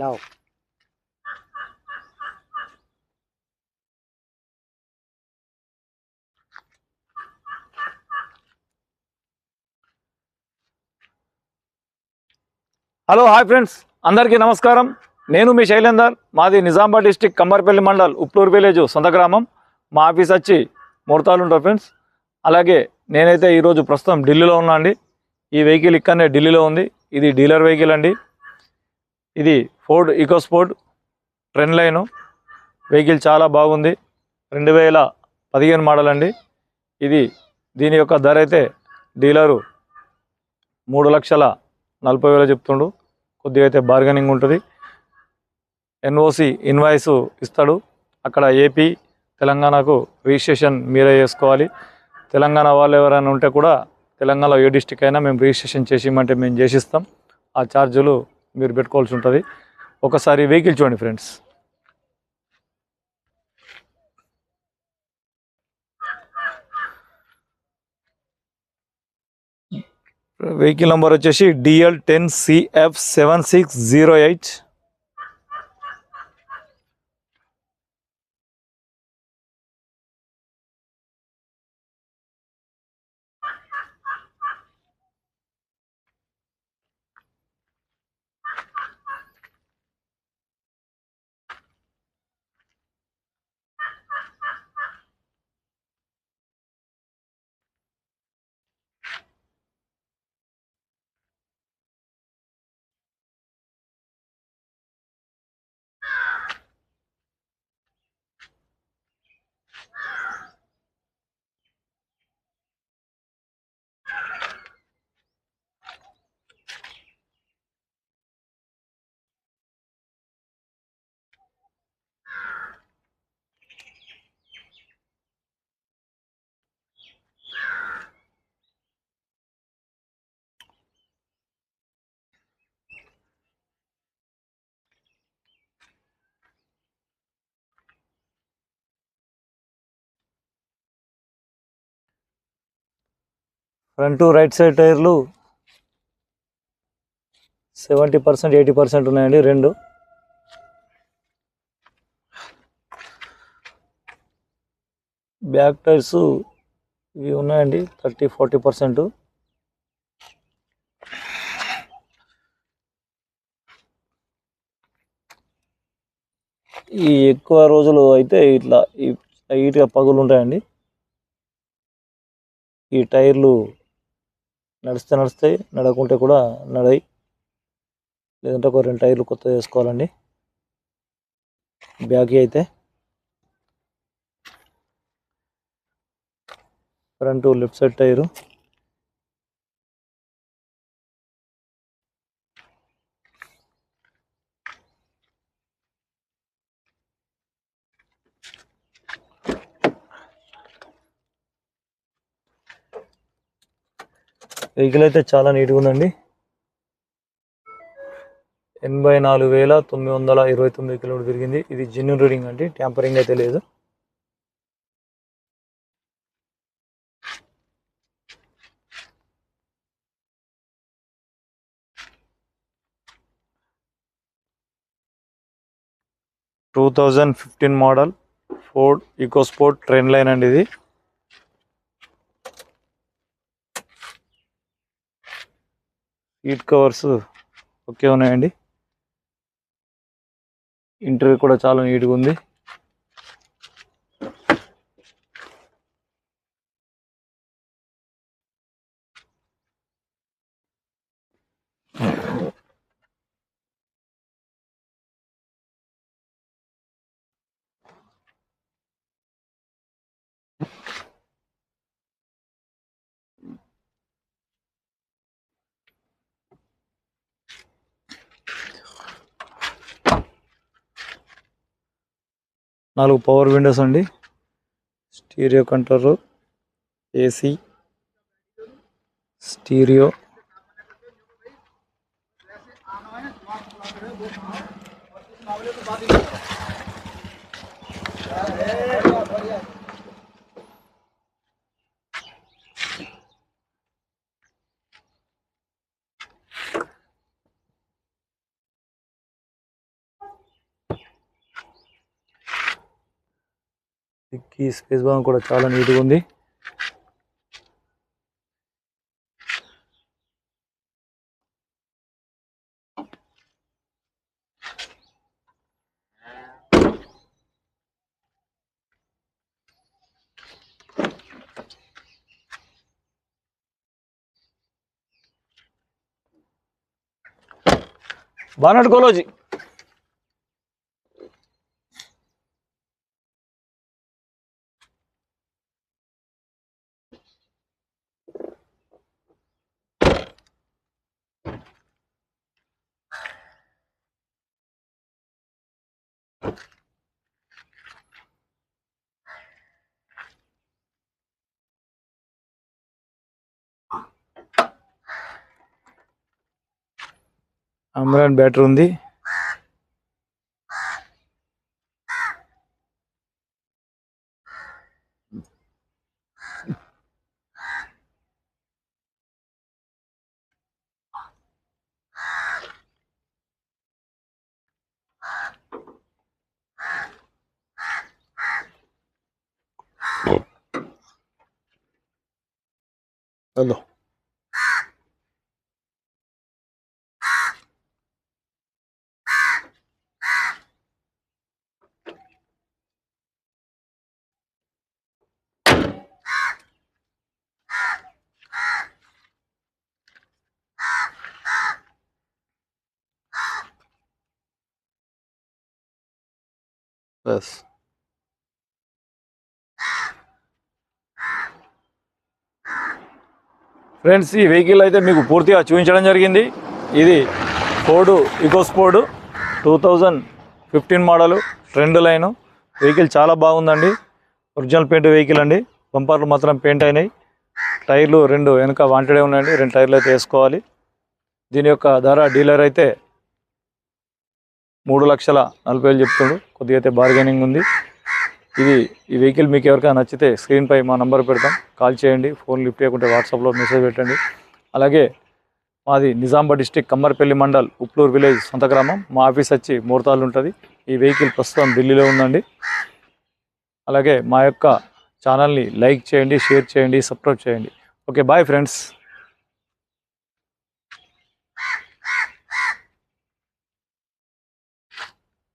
No. Hello hi friends అందరికీ నమస్కారం. నేను మీ శైలేందర్. మాది నిజామాబాద్ డిస్టిక్ కంబర్పల్లి మండల్ ఉప్లూరు విలేజ్ సొంత గ్రామం. మా ఆఫీస్ వచ్చి ముడతాలు ఉంటారు ఫ్రెండ్స్ అలాగే నేనైతే ఈరోజు ప్రస్తుతం ఢిల్లీలో ఉన్నా అండి ఈ వెహికల్ ఇక్కడనే ఢిల్లీలో ఉంది. ఇది డీలర్ వెహికల్ అండి. ఇది Ford EcoSport trend line vehicle చాలా బాగుంది. రెండు వేల పదిహేను మోడల్ అండి. ఇది దీని యొక్క ధర అయితే డీలరు మూడు లక్షల నలభై వేలు చెప్తుండు. కొద్దిగా అయితే బార్గెనింగ్ ఉంటుంది. ఎన్ఓసి ఇన్వాయిస్ ఇస్తాడు. అక్కడ ఏపీ తెలంగాణకు రిజిస్ట్రేషన్ మీరే చేసుకోవాలి. తెలంగాణ వాళ్ళు ఎవరైనా ఉంటే కూడా తెలంగాణలో ఏ డిస్టిక్ అయినా మేము రిజిస్ట్రేషన్ చేసి ఇమ్మంటే మేము చేసిస్తాం. ఆ ఛార్జీలు మీరు పెట్టుకోవాల్సి ఉంటుంది. ఒకసారి వెహికల్ చూడండి ఫ్రెండ్స్. వెహికల్ నెంబర్ వచ్చేసి DL ten CF seven six zero eight front right side టైర్లు సెవెంటీ పర్సెంట్ ఎయిటీ పర్సెంట్ ఉన్నాయండి రెండు. బ్యాక్ టైర్స్ ఇవి ఉన్నాయండి థర్టీ ఫార్టీ పర్సెంట్ ఈ ఎక్కువ రోజులు అయితే ఇట్లా ఈ లైట్గా పగులు ఉంటాయండి. ఈ టైర్లు నడిస్తే నడుస్తాయి నడకుంటే కూడా నడయి లేదంటే ఒక రెండు టైర్లు కొత్త వేసుకోవాలండి. బ్యాగ్ అయితే. Front left side tyre. Vehicle అయితే చాలా నీట్గా ఉందండి. ఎనభై నాలుగు వేల తొమ్మిది వందల ఇరవై తొమ్మిది కిలోమీటర్ తిరిగింది. ఇది జెన్యున్ రీడింగ్ అండి. ట్యాంపరింగ్ అయితే లేదు. Two thousand fifteen model Ford EcoSport trend line అండి ఇది. సీట్ కవర్స్ ఓకే ఉన్నాయండి. ఇంటర్వ్యూ కూడా చాలా నీట్గా ఉంది. నాలుగు పవర్ విండోస్ అండి. Stereo control AC stereo. ఈ స్పేస్ భాగం కూడా చాలా నీట్గా ఉంది. బానట్ కోలోజీ. అమ్రాన్ బ్యాటర్ ఉంది. హలో. బస్ ఫ్రెండ్స్ ఈ వెహికల్ అయితే మీకు పూర్తిగా చూపించడం జరిగింది. ఇది Ford EcoSport two thousand fifteen model trend line vehicle చాలా బాగుందండి. ఒరిజినల్ పెయింట్ వెహికల్ అండి. బంపర్లు మాత్రం పెయింట్ అయినాయి. టైర్లు రెండు వెనక వాంటెడే ఉన్నాయండి. రెండు టైర్లు అయితే వేసుకోవాలి. దీని యొక్క ధర డీలర్ అయితే మూడు లక్షల నలభై వేలు చెప్తుండు. కొద్దిగా అయితే బార్గెనింగ్ ఉంది. ఇది ఈ వెహికల్ మీకు ఎవరికైనా నచ్చితే స్క్రీన్పై మా నంబర్ పెడతాం. కాల్ చేయండి. ఫోన్ లిఫ్ట్ చేయకుంటే వాట్సాప్లో మెసేజ్ పెట్టండి. అలాగే మాది నిజామాబాద్ డిస్టిక్ కమ్మర్పల్లి మండల్ ఉప్లూరు విలేజ్ సొంత గ్రామం. మా ఆఫీస్ వచ్చి మూర్తాలు ఉంటుంది. ఈ వెహికల్ ప్రస్తుతం ఢిల్లీలో ఉందండి. అలాగే మా యొక్క ఛానల్ని లైక్ చేయండి షేర్ చేయండి సబ్స్క్రైబ్ చేయండి. Okay bye friends